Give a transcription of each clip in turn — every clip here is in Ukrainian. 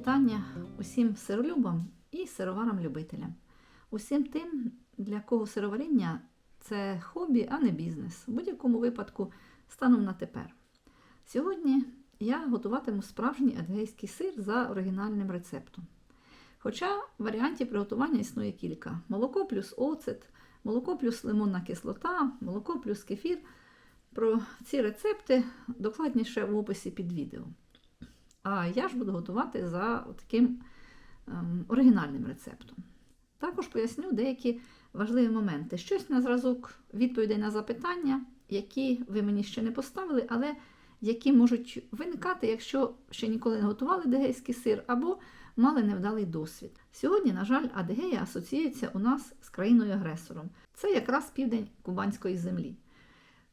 вітання усім сиролюбам і сироварам-любителям, усім тим, для кого сироваріння це хобі, а не бізнес. В будь-якому випадку станом на тепер. Сьогодні я готуватиму справжній адгейський сир за оригінальним рецептом. Хоча варіантів приготування існує кілька: молоко плюс оцет, молоко плюс лимонна кислота, молоко плюс кефір. Про ці рецепти докладніше в описі під відео. А я ж буду готувати за таким ем, оригінальним рецептом. Також поясню деякі важливі моменти. Щось на зразок відповідей на запитання, які ви мені ще не поставили, але які можуть виникати, якщо ще ніколи не готували дегейський сир або мали невдалий досвід. Сьогодні, на жаль, Адегея асоціюється у нас з країною-агресором. Це якраз південь Кубанської землі.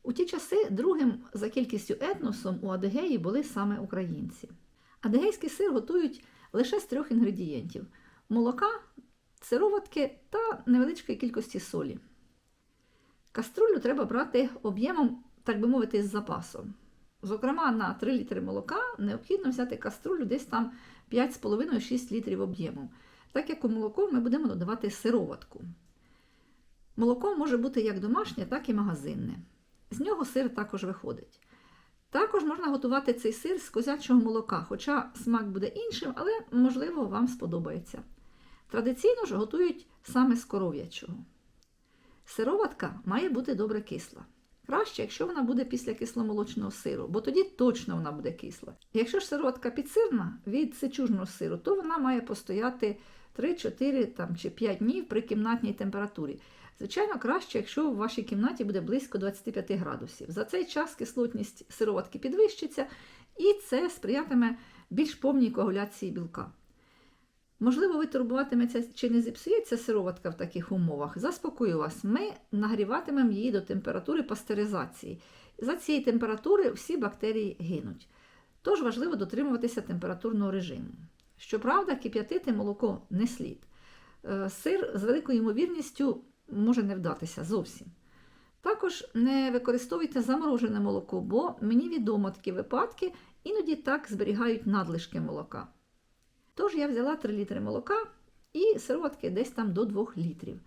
У ті часи другим за кількістю етносом у Адегеї були саме українці. Адегейський сир готують лише з трьох інгредієнтів: молока, сироватки та невеличкої кількості солі. Каструлю треба брати об'ємом, так би мовити, з запасом. Зокрема, на 3 літри молока необхідно взяти каструлю десь там 5,5-6 літрів об'ємом, так як у молоко ми будемо додавати сироватку. Молоко може бути як домашнє, так і магазинне. З нього сир також виходить. Також можна готувати цей сир з козячого молока, хоча смак буде іншим, але, можливо, вам сподобається. Традиційно ж готують саме з коров'ячого. Сироватка має бути добре кисла. Краще, якщо вона буде після кисломолочного сиру, бо тоді точно вона буде кисла. Якщо ж сироватка підсирна від сичужного сиру, то вона має постояти 3-4 там, чи 5 днів при кімнатній температурі. Звичайно, краще, якщо в вашій кімнаті буде близько 25 градусів. За цей час кислотність сироватки підвищиться, і це сприятиме більш повній коагуляції білка. Можливо, ви турбуватиметься, чи не зіпсується сироватка в таких умовах. Заспокою вас, ми нагріватимемо її до температури пастеризації. За цієї температури всі бактерії гинуть. Тож важливо дотримуватися температурного режиму. Щоправда, кип'ятити молоко не слід. Е, Сир з великою ймовірністю може не вдатися зовсім. Також не використовуйте заморожене молоко, бо мені відомо такі випадки, іноді так зберігають надлишки молока. Тож я взяла 3 літри молока і сироватки десь там до 2 літрів.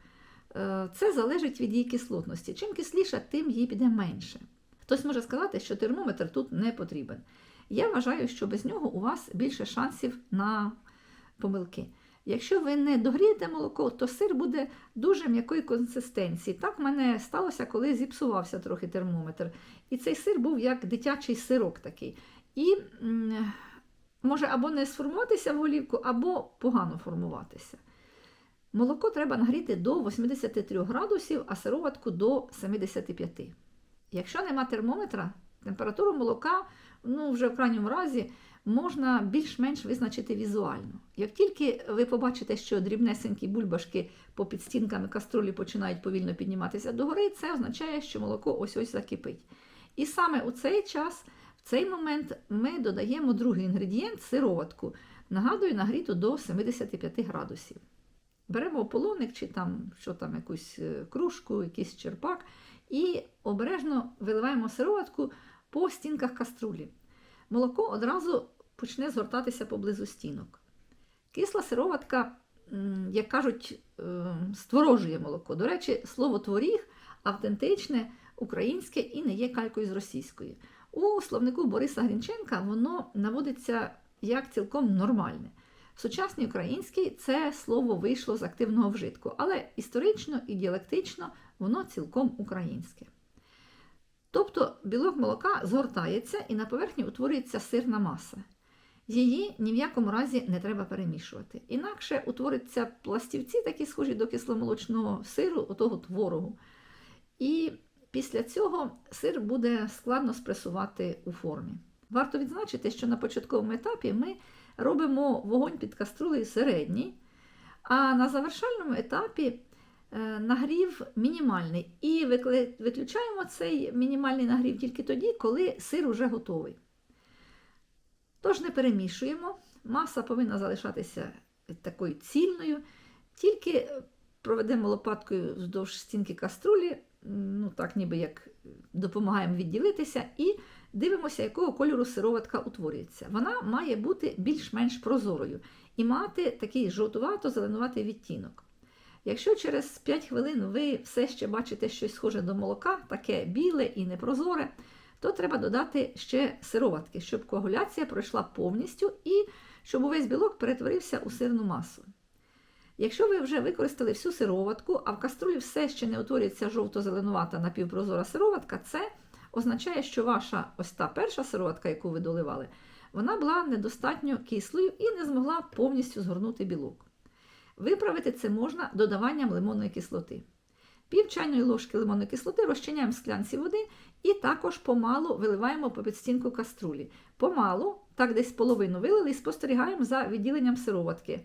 Е, Це залежить від її кислотності. Чим кисліша, тим її піде менше. Хтось може сказати, що термометр тут не потрібен. Я вважаю, що без нього у вас більше шансів на помилки. Якщо ви не догрієте молоко, то сир буде дуже м'якої консистенції. Так в мене сталося, коли зіпсувався трохи термометр. І цей сир був як дитячий сирок такий. І може або не сформуватися в голівку, або погано формуватися. Молоко треба нагріти до 83 градусів, а сироватку до 75. Якщо нема термометра, температуру молока, ну вже в крайньому разі, можна більш-менш визначити візуально. Як тільки ви побачите, що дрібнесенькі бульбашки по підстінками каструлі починають повільно підніматися догори, це означає, що молоко ось ось закипить. І саме у цей час, в цей момент, ми додаємо другий інгредієнт сироватку. Нагадую, нагріту до 75 градусів. Беремо полоник чи там, що там, якусь е, кружку, якийсь черпак, і обережно виливаємо сироватку по стінках каструлі. Молоко одразу почне згортатися поблизу стінок. Кисла сироватка, як кажуть, е, створожує молоко. До речі, слово творіг автентичне, українське і не є калькою з російської. У словнику Бориса Грінченка воно наводиться як цілком нормальне. В сучасній українській це слово вийшло з активного вжитку, але історично і діалектично воно цілком українське. Тобто білок молока згортається і на поверхні утворюється сирна маса. Її ні в якому разі не треба перемішувати. Інакше утворяться пластівці, такі схожі до кисломолочного сиру, отого творогу. І після цього сир буде складно спресувати у формі. Варто відзначити, що на початковому етапі ми робимо вогонь під каструлею середній, а на завершальному етапі нагрів мінімальний. І виключаємо цей мінімальний нагрів тільки тоді, коли сир уже готовий. Тож не перемішуємо, маса повинна залишатися такою цільною, тільки проведемо лопаткою вздовж стінки каструлі, ну так ніби як допомагаємо відділитися, і Дивимося, якого кольору сироватка утворюється. Вона має бути більш-менш прозорою і мати такий жовтувато-зеленуватий відтінок. Якщо через 5 хвилин ви все ще бачите щось схоже до молока, таке біле і непрозоре, то треба додати ще сироватки, щоб коагуляція пройшла повністю і щоб увесь білок перетворився у сирну масу. Якщо ви вже використали всю сироватку, а в каструлі все ще не утворюється жовто-зеленувата напівпрозора сироватка, це означає, що ваша ось та перша сироватка, яку ви доливали, вона була недостатньо кислою і не змогла повністю згорнути білок. Виправити це можна додаванням лимонної кислоти. Пів чайної ложки лимонної кислоти розчиняємо в склянці води і також помалу виливаємо по підстінку каструлі. Помалу, так десь половину вилили і спостерігаємо за відділенням сироватки.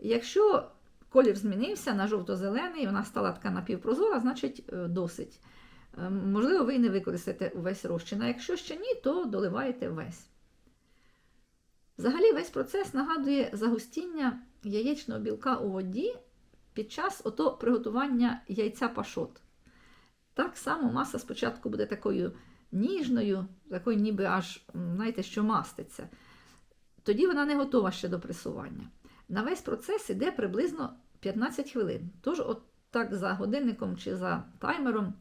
Якщо колір змінився на жовто-зелений, вона стала така напівпрозора, значить е, досить. Е, Можливо, ви і не використаєте увесь розчин, а якщо ще ні, то доливаєте весь. Взагалі, весь процес нагадує загустіння яєчного білка у воді під час ото приготування яйця пашот. Так само маса спочатку буде такою ніжною, такою ніби аж, знаєте, що маститься. Тоді вона не готова ще до пресування. На весь процес іде приблизно 15 хвилин. Тож, от так за годинником чи за таймером,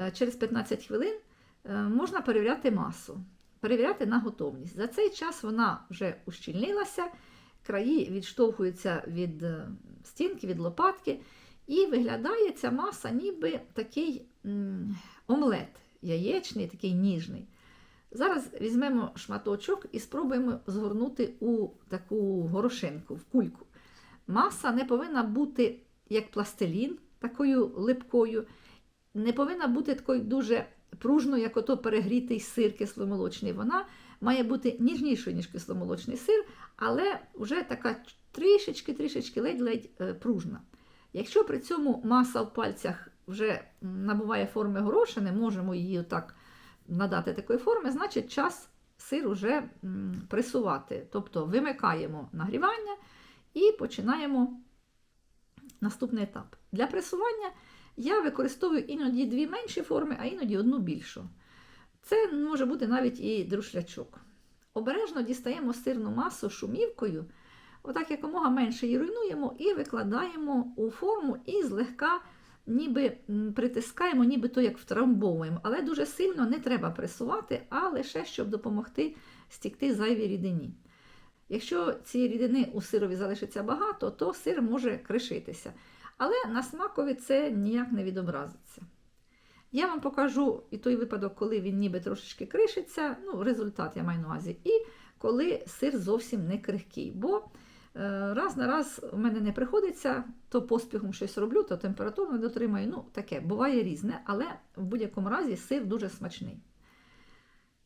е, через 15 хвилин е, можна перевіряти масу, перевіряти на готовність. За цей час вона вже ущільнилася, краї відштовхуються від е, стінки, від лопатки, і виглядає ця маса ніби такий омлет яєчний, такий ніжний. Зараз візьмемо шматочок і спробуємо згорнути у таку горошинку, в кульку. Маса не повинна бути як пластилін, такою липкою, не повинна бути такою дуже пружною, як ото перегрітий сир кисломолочний. Вона має бути ніжнішою, ніж кисломолочний сир, але вже така трішечки-трішечки ледь-ледь е, пружна. Якщо при цьому маса в пальцях вже набуває форми горошини, можемо її отак надати такої форми, значить час сир уже пресувати. Тобто вимикаємо нагрівання і починаємо наступний етап. Для пресування я використовую іноді дві менші форми, а іноді одну більшу. Це може бути навіть і друшлячок. Обережно дістаємо сирну масу шумівкою, отак якомога менше її руйнуємо і викладаємо у форму і злегка ніби притискаємо, ніби то як втрамбовуємо. Але дуже сильно не треба пресувати, а лише щоб допомогти стікти зайвій рідині. Якщо цієї рідини у сирові залишиться багато, то сир може кришитися. Але на смакові це ніяк не відобразиться. Я вам покажу і той випадок, коли він ніби трошечки кришиться, ну, результат я маю на увазі, і коли сир зовсім не крихкий. Бо е, раз на раз у мене не приходиться, то поспіхом щось роблю, то температуру не дотримаю. Ну, таке буває різне, але в будь-якому разі сир дуже смачний.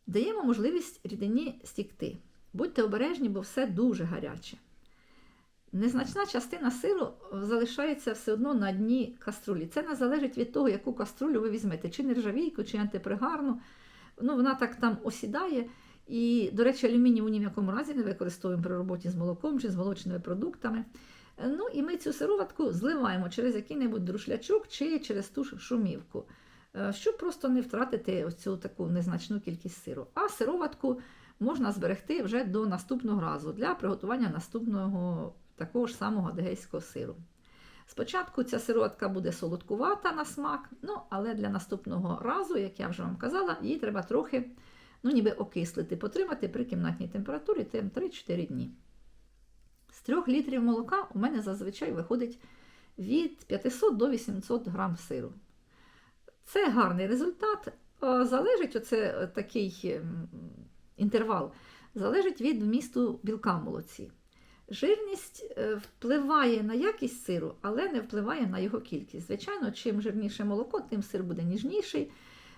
Даємо можливість рідині стікти. Будьте обережні, бо все дуже гаряче. Незначна частина сиру залишається все одно на дні каструлі. Це не залежить від того, яку каструлю ви візьмете, чи нержавійку, чи антипригарну. Ну, вона так там осідає. І, до речі, алюмінієву ні в якому разі не використовуємо при роботі з молоком чи з молочними продуктами. Ну і ми цю сироватку зливаємо через який-небудь друшлячок чи через ту шумівку, е, щоб просто не втратити оцю таку незначну кількість сиру. А сироватку можна зберегти вже до наступного разу для приготування наступного такого ж самого адегейського сиру. Спочатку ця сироватка буде солодкувата на смак, ну, але для наступного разу, як я вже вам казала, її треба трохи ну, ніби окислити, потримати при кімнатній температурі тим 3-4 дні. З 3 літрів молока у мене зазвичай виходить від 500 до 800 грам сиру. Це гарний результат. Е, Залежить оце е, такий ем, інтервал, залежить від вмісту білка в молоці. Жирність е, впливає на якість сиру, але не впливає на його кількість. Звичайно, чим жирніше молоко, тим сир буде ніжніший.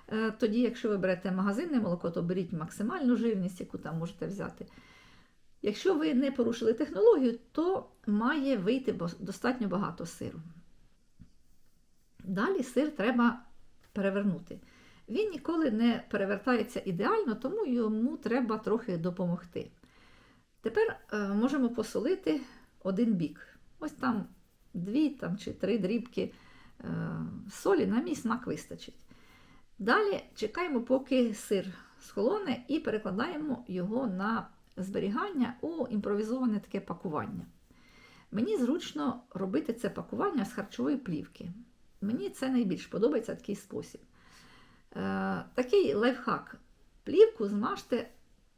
Е, Тоді, якщо ви берете магазинне молоко, то беріть максимальну жирність, яку там можете взяти. Якщо ви не порушили технологію, то має вийти достатньо багато сиру. Далі сир треба перевернути. Він ніколи не перевертається ідеально, тому йому треба трохи допомогти. Тепер е, можемо посолити один бік. Ось там дві там, чи три дрібки е, солі на мій смак вистачить. Далі чекаємо, поки сир схолоне, і перекладаємо його на зберігання у імпровізоване таке пакування. Мені зручно робити це пакування з харчової плівки. Мені це найбільш подобається такий спосіб. Е, такий лайфхак. Плівку змажте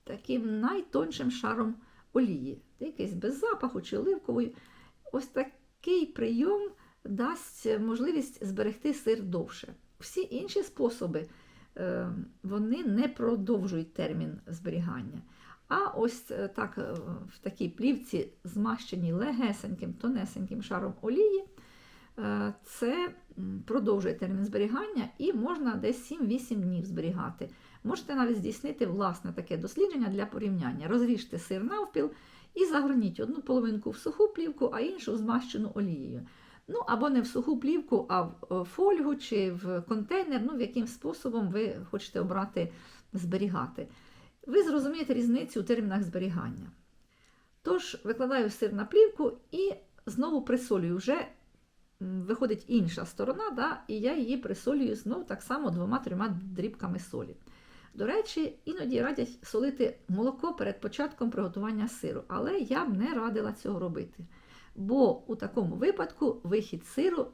таким найтоншим шаром олії, якийсь без запаху чи оливкової. Ось такий прийом дасть можливість зберегти сир довше. Всі інші способи е, вони не продовжують термін зберігання. А ось е, так е, в такій плівці, змащеній легесеньким, тонесеньким шаром олії, це продовжує термін зберігання і можна десь 7-8 днів зберігати. Можете навіть здійснити власне таке дослідження для порівняння. Розріжте сир навпіл і загорніть одну половинку в суху плівку, а іншу змащену олією. Ну, або не в суху плівку, а в е, фольгу чи в контейнер, ну, в яким способом ви хочете обрати зберігати. Ви зрозумієте різницю у термінах зберігання. Тож, викладаю сир на плівку і знову присолюю. Вже виходить інша сторона, да, і я її присолюю знову так само двома-трьома дрібками солі. До речі, іноді радять солити молоко перед початком приготування сиру, але я б не радила цього робити. Бо у такому випадку вихід сиру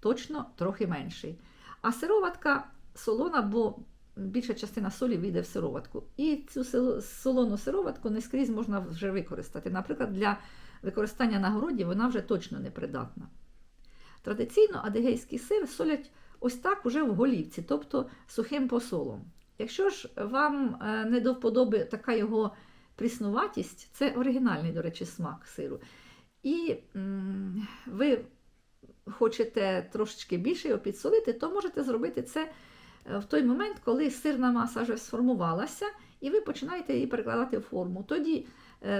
точно трохи менший. А сироватка солона, бо більша частина солі вийде в сироватку. І цю солону сироватку не скрізь можна вже використати. Наприклад, для використання на городі вона вже точно не придатна. Традиційно адигейський сир солять ось так уже в голівці, тобто сухим посолом. Якщо ж вам е, не до вподоби така його пріснуватість, це оригінальний, до речі, смак сиру. І м, ви хочете трошечки більше його підсолити, то можете зробити це е, в той момент, коли сирна маса вже сформувалася, і ви починаєте її перекладати в форму. Тоді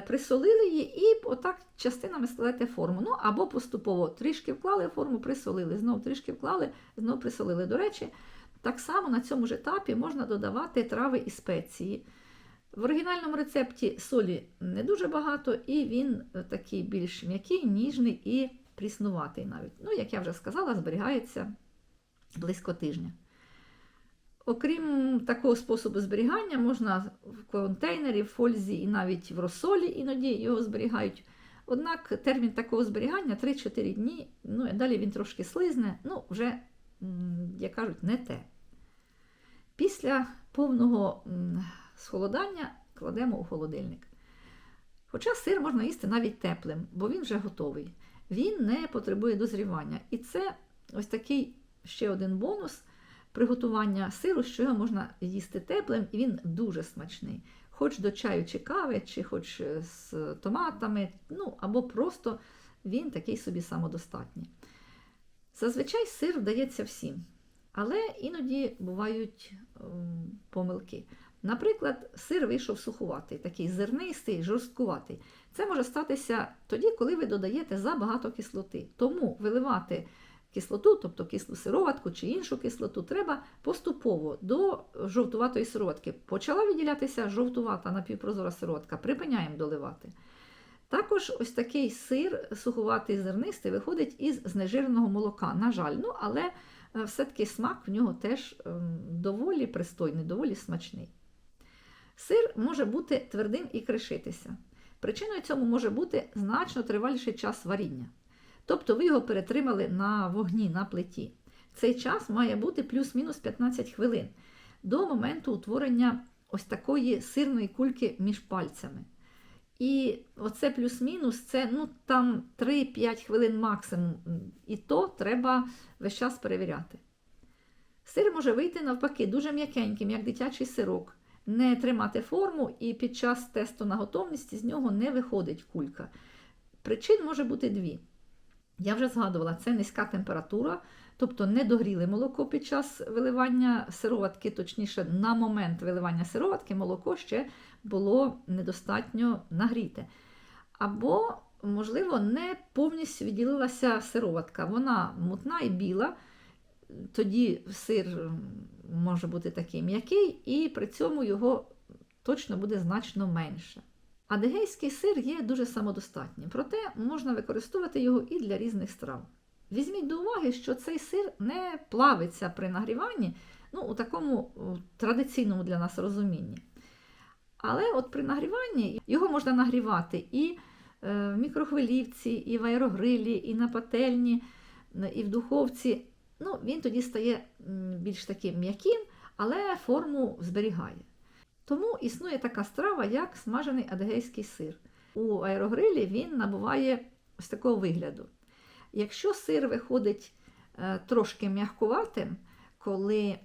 присолили її і отак частинами складаєте форму. Ну або поступово трішки вклали форму, присолили, знову трішки вклали, знову присолили. До речі, так само на цьому ж етапі можна додавати трави і спеції. В оригінальному рецепті солі не дуже багато, і він е, такий більш м'який, ніжний і пріснуватий навіть. Ну, як я вже сказала, зберігається близько тижня. Окрім такого способу зберігання, можна в контейнері, в фользі і навіть в розсолі іноді його зберігають. Однак термін такого зберігання 3-4 дні, ну і далі він трошки слизне, ну, вже, як кажуть, не те. Після повного схолодання кладемо у холодильник. Хоча сир можна їсти навіть теплим, бо він вже готовий. Він не потребує дозрівання. І це ось такий ще один бонус приготування сиру, що його можна їсти теплим, і він дуже смачний. Хоч до чаю чи кави, чи хоч е, з томатами, ну або просто він такий собі самодостатній. Зазвичай сир вдається всім, але іноді бувають ем, помилки. Наприклад, сир вийшов сухуватий, такий зернистий, жорсткуватий. Це може статися тоді, коли ви додаєте забагато кислоти. Тому виливати кислоту, тобто кислу сироватку чи іншу кислоту, треба поступово до жовтуватої сироватки. Почала відділятися жовтувата напівпрозора сироватка, припиняємо доливати. Також ось такий сир сухуватий зернистий виходить із знежиреного молока. На жаль, ну але е, все-таки смак в нього теж ем, доволі пристойний, доволі смачний. Сир може бути твердим і кришитися. Причиною цьому може бути значно триваліший час варіння. Тобто ви його перетримали на вогні, на плиті. Цей час має бути плюс-мінус 15 хвилин до моменту утворення ось такої сирної кульки між пальцями. І оце плюс-мінус, це ну, там 3-5 хвилин максимум. І то треба весь час перевіряти. Сир може вийти навпаки дуже м'якеньким, як дитячий сирок, не тримати форму, і під час тесту на готовність з нього не виходить кулька. Причин може бути дві. Я вже згадувала, це низька температура, тобто не догріли молоко під час виливання сироватки, точніше, на момент виливання сироватки молоко ще було недостатньо нагріте. Або, можливо, не повністю відділилася сироватка. Вона мутна і біла, тоді сир може бути такий м'який, і при цьому його точно буде значно менше. Адигейський сир є дуже самодостатнім, проте можна використовувати його і для різних страв. Візьміть до уваги, що цей сир не плавиться при нагріванні, Ну, у такому традиційному для нас розумінні. Але от при нагріванні його можна нагрівати і е, в мікрохвилівці, і в аерогрилі, і на пательні, і в духовці. Ну, він тоді стає більш таким м'яким, але форму зберігає. Тому існує така страва, як смажений адегейський сир. У аерогрилі він набуває ось такого вигляду. Якщо сир виходить е, трошки м'якуватим, коли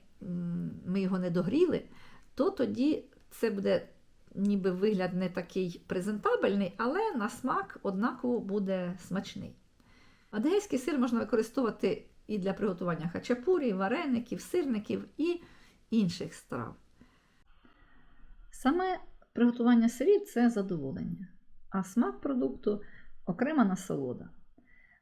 ми його не догріли, то тоді це буде ніби вигляд не такий презентабельний, але на смак однаково буде смачний. Адегейський сир можна використовувати і для приготування хачапурі, вареників, сирників і інших страв. Саме приготування сирів це задоволення, а смак продукту окрема насолода.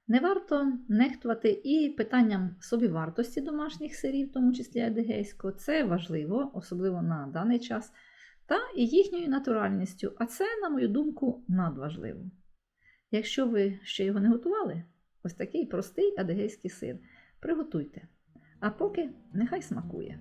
Не варто нехтувати і питанням собівартості домашніх сирів, в тому числі адегейського. Це важливо, особливо на даний час, та і їхньою натуральністю, а це, на мою думку, надважливо. Якщо ви ще його не готували, ось такий простий адегейський сир, приготуйте. А поки нехай смакує.